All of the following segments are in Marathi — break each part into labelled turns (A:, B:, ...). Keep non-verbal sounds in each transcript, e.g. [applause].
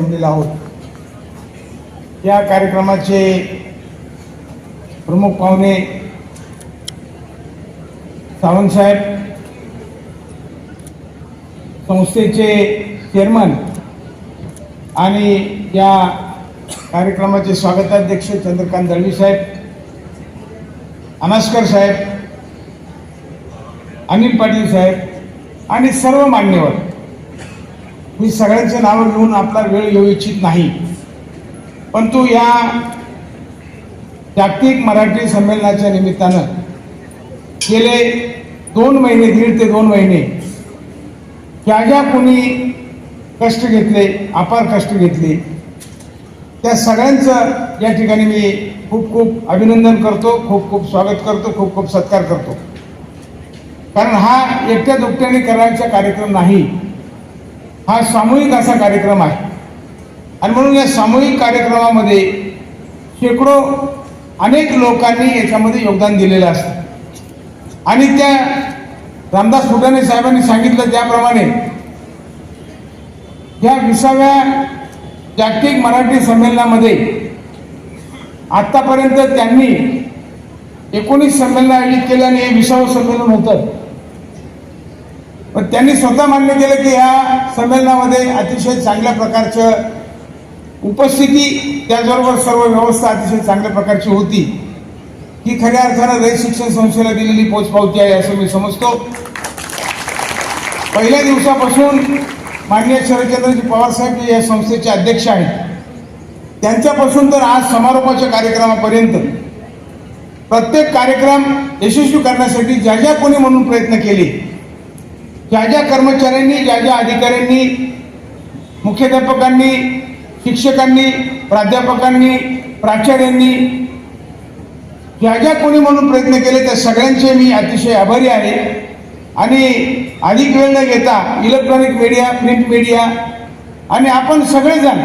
A: जमलेलो आहोत. या कार्यक्रमाचे प्रमुख पाहुणे सावंतसाहेब संस्थेचे चेअरमन आणि या कार्यक्रमाचे स्वागताध्यक्ष चंद्रकांत दळवी साहेब अनास्कर साहेब अनिल पाटील साहेब आणि सर्व मान्यवर. मी सगळ्यांचे नावं घेऊन आपला वेळ घेऊ इच्छित नाही. परंतु या जागतिक मराठी संमेलनाच्या निमित्तानं गेले दोन महिने दीड ते दोन महिने ज्या ज्या कोणी कष्ट घेतले अपार कष्ट घेतले त्या सगळ्यांचं या ठिकाणी मी खूप खूप अभिनंदन करतो खूप खूप स्वागत करतो खूप खूप सत्कार करतो. कारण हा एकट्या दुकट्याने करायचा कार्यक्रम नाही. हा सामूहिक असा कार्यक्रम आहे. आणि म्हणून या सामूहिक कार्यक्रमामध्ये शेकडो अनेक लोकांनी याच्यामध्ये योगदान दिलेलं असतं. आणि त्या रामदास फुटाणे साहेबांनी सांगितलं त्याप्रमाणे या विसाव्या जागतिक मराठी संमेलनामध्ये आतापर्यंत त्यांनी एकोणीस संमेलन आयोजित केल्याने हे विसावं संमेलन होतं. पण त्यांनी स्वतः मान्य केलं की ह्या संमेलनामध्ये अतिशय चांगल्या प्रकारचं उपस्थिती त्याचबरोबर सर्व व्यवस्था अतिशय चांगल्या प्रकारची होती. ही खऱ्या अर्थानं रयत शिक्षण संस्थेला दिलेली पोचपावती आहे असं मी समजतो. पहिल्या दिवसापासून माननीय शरदचंद्रजी पवार साहेब या संस्थेचे अध्यक्ष आहेत. त्यांच्यापासून तर आज समारोपाच्या कार्यक्रमापर्यंत प्रत्येक कार्यक्रम यशस्वी करण्यासाठी ज्या ज्या कोणी म्हणून प्रयत्न केले ज्या ज्या कर्मचाऱ्यांनी ज्या ज्या अधिकाऱ्यांनी मुख्याध्यापकांनी शिक्षकांनी प्राध्यापकांनी प्राचार्यांनी ज्या ज्या कोणी म्हणून प्रयत्न केले त्या सगळ्यांचे मी अतिशय आभारी आहे. आणि अधिक वेळ न घेता इलेक्ट्रॉनिक मीडिया प्रिंट मीडिया आणि आपण सगळेजण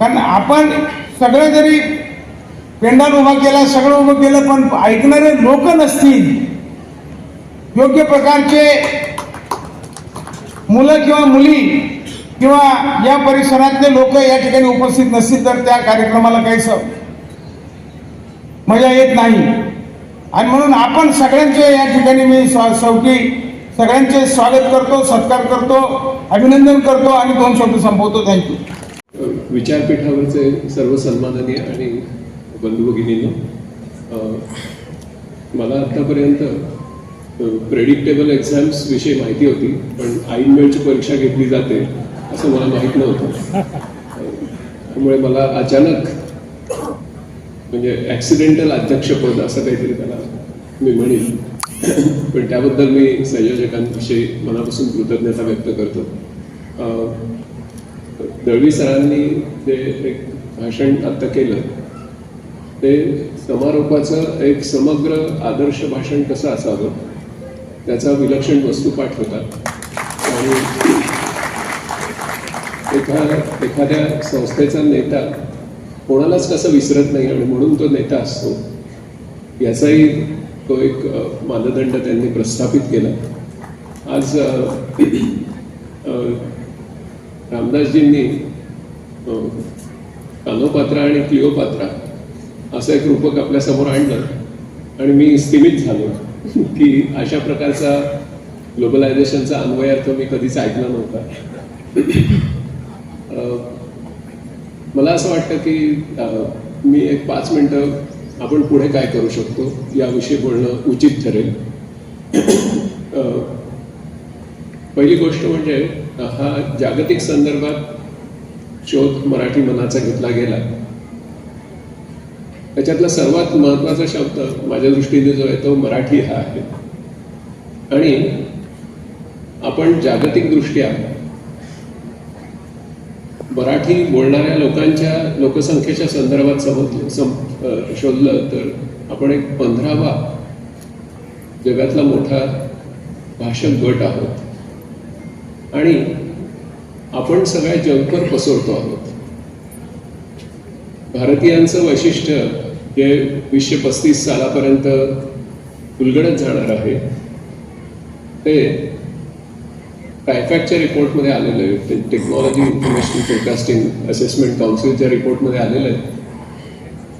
A: कारण आपण सगळे जरी पेंडाल उभा केला सगळं उभं केलं पण ऐकणारे लोक नसतील. योग्य प्रकारचे मुलं किंवा मुली किंवा या परिसरातले लोक या ठिकाणी उपस्थित नसतील तर त्या कार्यक्रमाला काही स मजा येत नाही. आणि म्हणून आपण सगळ्यांचे या ठिकाणी मी स्वा- शेवटी सगळ्यांचे स्वागत करतो सत्कार करतो अभिनंदन करतो आणि दोन शब्द संपवतो. थँक्यू
B: विचारपीठावरचे सर्व सन्माननीय आणि बंधू भगिनींनो मला आत्तापर्यंत प्रेडिक्टेबल एक्झाम्स विषयी माहिती होती पण ऐन वेळची परीक्षा घेतली जाते असं मला माहीत नव्हतं. त्यामुळे मला अचानक म्हणजे ॲक्सिडेंटल अध्यक्षपद असं काहीतरी त्याला मी म्हणेन. पण त्याबद्दल मी संयोजकांविषयी मनापासून कृतज्ञता व्यक्त करतो. दळवी सरांनी जे एक भाषण आत्ता केलं ते समारोपाचं एक समग्र आदर्श भाषण कसं असावं? त्याचा विलक्षण वस्तुपाठ होता आणि एखा एखाद्या संस्थेचा नेता कोणालाच कसं विसरत नाही आणि म्हणून तो नेता असतो याचाही तो एक मानदंड त्यांनी प्रस्थापित केला. आज रामदासजींनी कानोपात्रा आणि क्लिओपात्रा असं एक रूपक आपल्यासमोर आणलं आणि मी स्थिमित झालो. की अशा प्रकारचा ग्लोबलायझेशनचा अन्वयार्थ मी कधीच ऐकला नव्हता. मला असं वाटतं की मी एक पाच मिनटं आपण पुढे काय करू शकतो याविषयी बोलणं उचित ठरेल. पहिली गोष्ट म्हणजे हा जागतिक संदर्भात शोध मराठी मनाचा घेतला गेला. त्याच्यातला सर्वात महत्त्वाचा शब्द माझ्या दृष्टीने जो आहे तो मराठी हा आहे. आणि आपण जागतिकदृष्ट्या मराठी बोलणाऱ्या लोकांच्या लोकसंख्येच्या संदर्भात समजलं सम शोधलं तर आपण एक पंधरावा जगातला मोठा भाषक गट आहोत. आणि आपण सगळ्या जगभर पसरतो आहोत. भारतीयांचं वैशिष्ट्य हे वीसशे पस्तीस सालापर्यंत उलगडत जाणार आहे. ते टायफॅक्टच्या रिपोर्टमध्ये आलेलं आहे. ते टेक्नॉलॉजी इन्फॉर्मेशन फोरकास्टिंग असेसमेंट काउन्सिलच्या रिपोर्टमध्ये आलेलं आहे.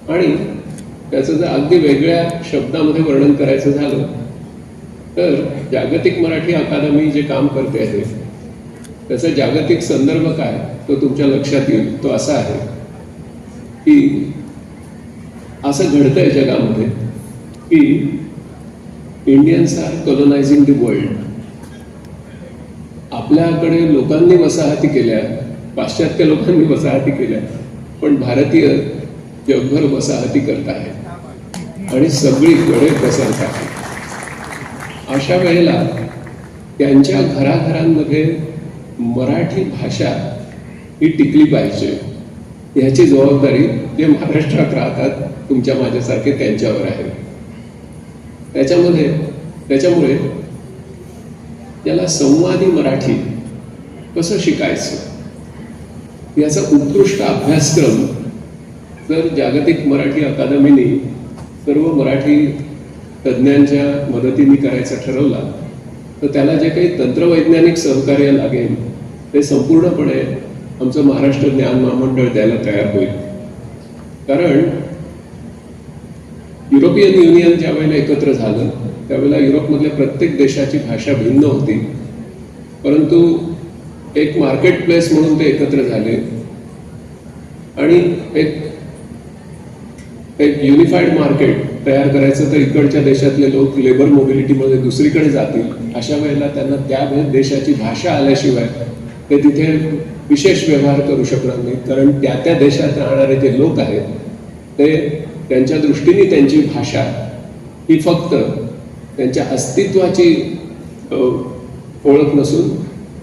B: आणि त्याचं जर अगदी वेगळ्या शब्दामध्ये वर्णन करायचं झालं तर जागतिक मराठी अकादमी जे काम करते आहे त्याचा जागतिक संदर्भ काय तो तुमच्या लक्षात येईल. तो असा आहे की असं घडतंय जगामध्ये की Indians are colonizing the world आपल्याकडे लोकांनी वसाहती केल्या पाश्चात्य लोकांनी वसाहती केल्या पण भारतीय जगभर वसाहती करत आहेत आणि सगळीकडे पसरत आहेत अशा वेळेला त्यांच्या घराघरांमध्ये मराठी भाषा ही टिकली पाहिजे. ह्याची जबाबदारी जे महाराष्ट्रात राहतात तुमच्या माझ्यासारखे त्यांच्यावर आहे. त्याच्यामध्ये त्याच्यामुळे याला संवादी मराठी कसं शिकायचं? याचा उत्कृष्ट अभ्यासक्रम तर जागतिक मराठी अकादमीने सर्व मराठी तज्ज्ञांच्या मदतीने करायचा ठरवला तर त्याला जे काही तंत्रवैज्ञानिक सहकार्य लागेल ते संपूर्णपणे आमचं महाराष्ट्र ज्ञान महामंडळ द्यायला तयार होईल. कारण युरोपियन युनियन ज्या वेळेला एकत्र झालं त्यावेळेला युरोपमधल्या प्रत्येक देशाची भाषा भिन्न होती. परंतु एक मार्केट प्लेस म्हणून ते एकत्र झाले. आणि एक एक युनिफाईड मार्केट तयार करायचं तर इकडच्या देशातले लोक लेबर मोबिलिटीमध्ये दुसरीकडे जातील. अशा वेळेला त्यांना त्या देशाची भाषा आल्याशिवाय ते तिथे विशेष व्यवहार करू शकणार नाही कारण त्या त्या देशात राहणारे जे लोक आहेत ते त्यांच्या दृष्टीने त्यांची भाषा ही फक्त त्यांच्या अस्तित्वाची ओळख नसून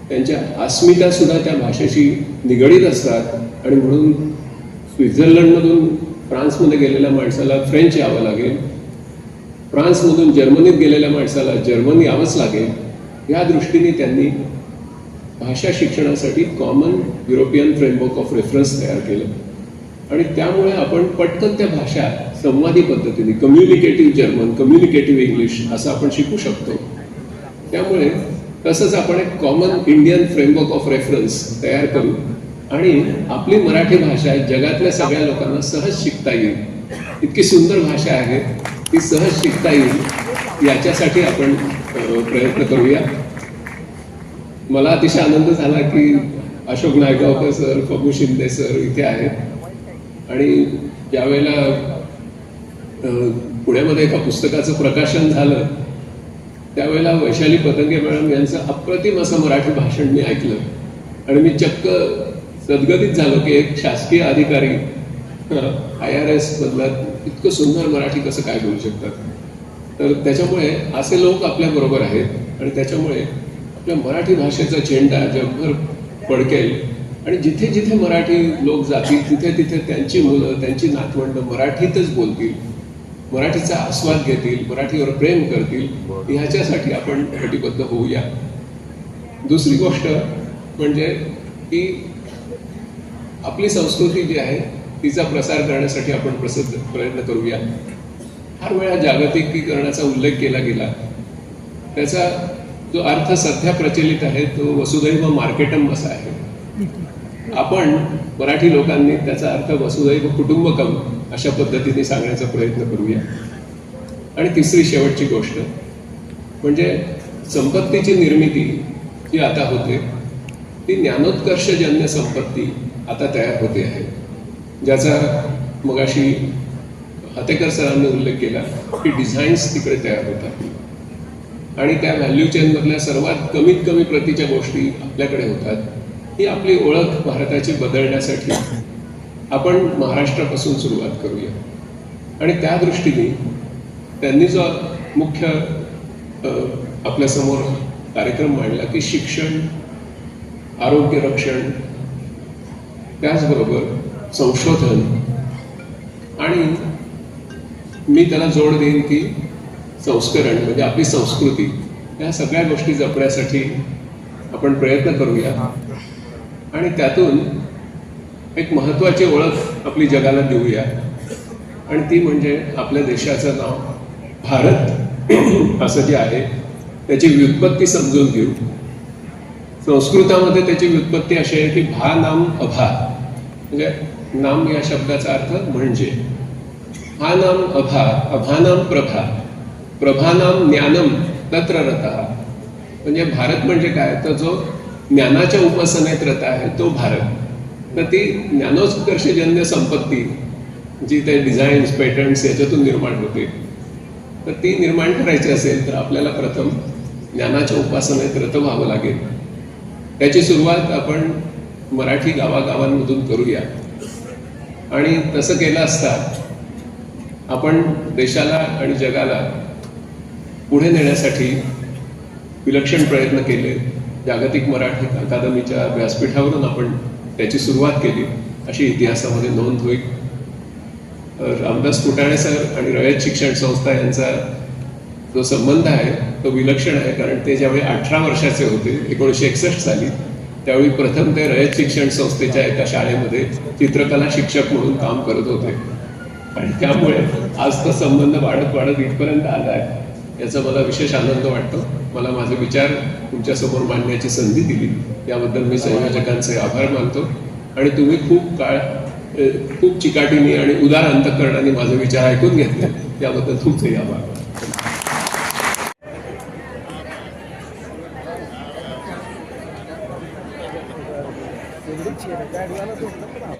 B: त्यांच्या अस्मितासुद्धा त्या भाषेशी निगडीत असतात. आणि म्हणून स्वित्झर्लंडमधून फ्रान्समध्ये गेलेल्या माणसाला फ्रेंच यावं लागेल. फ्रान्समधून जर्मनीत गेलेल्या माणसाला जर्मन यावंच लागेल. या दृष्टीने त्यांनी भाषा शिक्षणासाठी common European framework of reference तयार केलं. आणि त्यामुळे आपण पटकन त्या भाषा संवादी पद्धतीने कम्युनिकेटिव्ह जर्मन कम्युनिकेटिव्ह इंग्लिश असं आपण शिकू शकतो. त्यामुळे तसंच आपण एक common Indian framework of reference तयार करू आणि आपली मराठी भाषा जगातल्या सगळ्या लोकांना सहज शिकता येईल. इतकी सुंदर भाषा आहे ती सहज शिकता येईल याच्यासाठी आपण प्रयत्न करूया. मला अतिशय आनंद झाला की अशोक नायगावकर सर फगू शिंदे सर इथे आहेत. आणि ज्यावेळेला पुण्यामध्ये एका पुस्तकाचं प्रकाशन झालं त्यावेळेला वैशाली पतंगे मॅडम यांचं अप्रतिम असं मराठी भाषण मी ऐकलं. आणि मी चक्क सदगतीत झालो की एक शासकीय अधिकारी आय आर एस बदलात इतकं सुंदर मराठी कसं काय बोलू शकतात? तर त्याच्यामुळे असे लोक आपल्याबरोबर आहेत आणि त्याच्यामुळे आपल्या मराठी भाषेचा झेंडा जगभर फडकेल आणि जिथे जिथे मराठी लोक जातील तिथे तिथे त्यांची मुलं त्यांची नातवंड मराठीतच बोलतील. मराठीचा आस्वाद घेतील मराठीवर प्रेम करतील. ह्याच्यासाठी आपण कटिबद्ध होऊया. दुसरी गोष्ट म्हणजे की आपली संस्कृती जी आहे तिचा प्रसार करण्यासाठी आपण प्रसिद्ध प्रयत्न करूया. फार वेळा जागतिकीकरणाचा उल्लेख केला गेला. त्याचा जो अर्थ सध्या प्रचलित आहे तो वसुधैव मार्केटम असा आहे. आपण मराठी लोकांनी त्याचा अर्थ वसुधैव कुटुंबकम अशा पद्धतीने सांगण्याचा प्रयत्न करूया. आणि तिसरी शेवटची गोष्ट म्हणजे संपत्तीची निर्मिती जी आता होते ती ज्ञानोत्कर्षजन्य संपत्ती आता तयार होते आहे. ज्याचा मगाशी हतेकर सरांनी उल्लेख केला की डिझाईन्स तिकडे तयार होतात. आणि त्या व्हॅल्यू चेनमधल्या सर्वात कमीत कमी प्रतीच्या गोष्टी आपल्याकडे होतात ही आपली ओळख भारताची बदलण्यासाठी आपण महाराष्ट्रापासून सुरुवात करूया. आणि त्या दृष्टीने त्यांनी जो मुख्य आपल्यासमोर कार्यक्रम मांडला की शिक्षण आरोग्य रक्षण त्याचबरोबर संशोधन आणि मी त्याला जोड देईन की संस्करण म्हणजे आपली संस्कृती या सगळ्या गोष्टी जपण्यासाठी आपण प्रयत्न करूया. आणि त्यातून एक महत्वाची ओळख आपली जगाला देऊया. आणि ती म्हणजे आपल्या देशाचं नाव भारत [clears throat] असं जे आहे त्याची व्युत्पत्ती समजून घेऊ. संस्कृतामध्ये त्याची व्युत्पत्ती अशी आहे की भा नाम अभा. म्हणजे नाम या शब्दाचा अर्थ म्हणजे. हा नाम अभा अभानाम प्रभा. प्रभानाम ज्ञानम तत्र रता. म्हणजे भारत म्हणजे काय? तर जो ज्ञानाच्या उपासनेत रथ आहे तो भारत. तर ती ज्ञानोत्कर्षजन्य संपत्ती जी ते डिझाईन्स पॅटर्न्स याच्यातून निर्माण होते. तर ती निर्माण करायची असेल तर आपल्याला प्रथम ज्ञानाच्या उपासनेत रथ व्हावं लागेल. त्याची सुरुवात आपण मराठी गावागावांमधून करूया. आणि तसं केलं असता आपण देशाला आणि जगाला पुढे नेण्यासाठी विलक्षण प्रयत्न केले. जागतिक मराठी अकादमीच्या व्यासपीठावरून आपण त्याची सुरुवात केली. अशी इतिहासामध्ये नोंद होईल. रामदास फुटाणे सर आणि रयत शिक्षण संस्था यांचा जो संबंध आहे तो विलक्षण आहे. कारण ते ज्यावेळी अठरा वर्षाचे होते एकोणीसशे एकसष्ट साली त्यावेळी प्रथम ते रयत शिक्षण संस्थेच्या एका शाळेमध्ये चित्रकला शिक्षक म्हणून काम करत होते. आणि त्यामुळे आज तो संबंध वाढत वाढत इथपर्यंत आला आहे. याचा मला विशेष आनंद वाटतो. मला माझे विचार तुमच्यासमोर मांडण्याची संधी दिली. याबद्दल मी संयोजकांचे आभार मानतो. आणि तुम्ही खूप काळ खूप चिकाटीने आणि उदार अंतकरणाने माझे विचार ऐकून घेतले. त्याबद्दल तुमचेही आभार.